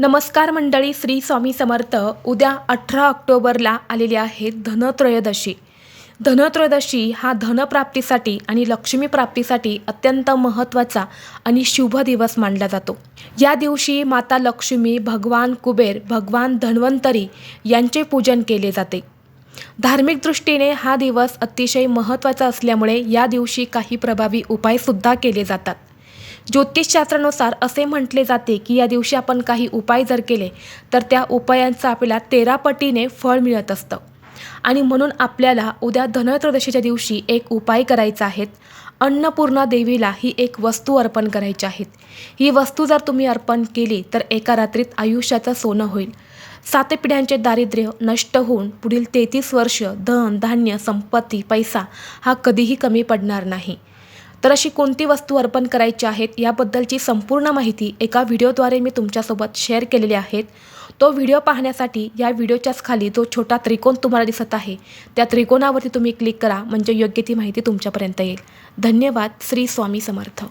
नमस्कार मंडळी श्री स्वामी समर्थ. उद्या अठरा ऑक्टोबरला आलेली आहे धनत्रयोदशी. धनत्रयोदशी हा धनप्राप्तीसाठी आणि लक्ष्मी प्राप्तीसाठी अत्यंत महत्त्वाचा आणि शुभ दिवस मानला जातो. या दिवशी माता लक्ष्मी भगवान कुबेर भगवान धन्वंतरी यांचे पूजन केले जाते. धार्मिक दृष्टीने हा दिवस अतिशय महत्त्वाचा असल्यामुळे या दिवशी काही प्रभावी उपायसुद्धा केले जातात. ज्योतिषशास्त्रानुसार असे म्हटले जाते की या दिवशी आपण काही उपाय जर केले तर त्या उपायांचं आपल्याला तेरा पटीने फळ मिळत असतं. आणि म्हणून आपल्याला उद्या धनत्रयोदशीच्या दिवशी एक उपाय करायचा आहेत अन्नपूर्णा देवीला ही एक वस्तू अर्पण करायची आहेत ही वस्तू जर तुम्ही अर्पण केली तर एका रात्रीत आयुष्याचं सोनं होईल. सात पिढ्यांचे दारिद्र्य नष्ट होऊन पुढील तेहतीस वर्ष धन धान्य संपत्ती पैसा हा कधीही कमी पडणार नाही. तर अशी कोणती वस्तू अर्पण करायची आहेत याबद्दलची संपूर्ण माहिती एका व्हिडिओद्वारे मी तुमच्यासोबत शेअर केलेली आहेत. तो व्हिडिओ पाहण्यासाठी या व्हिडिओच्याच खाली जो छोटा त्रिकोण तुम्हाला दिसत आहे. त्या त्रिकोणावरती तुम्ही क्लिक करा म्हणजे योग्य ती माहिती तुमच्यापर्यंत येईल. धन्यवाद. श्री स्वामी समर्थ.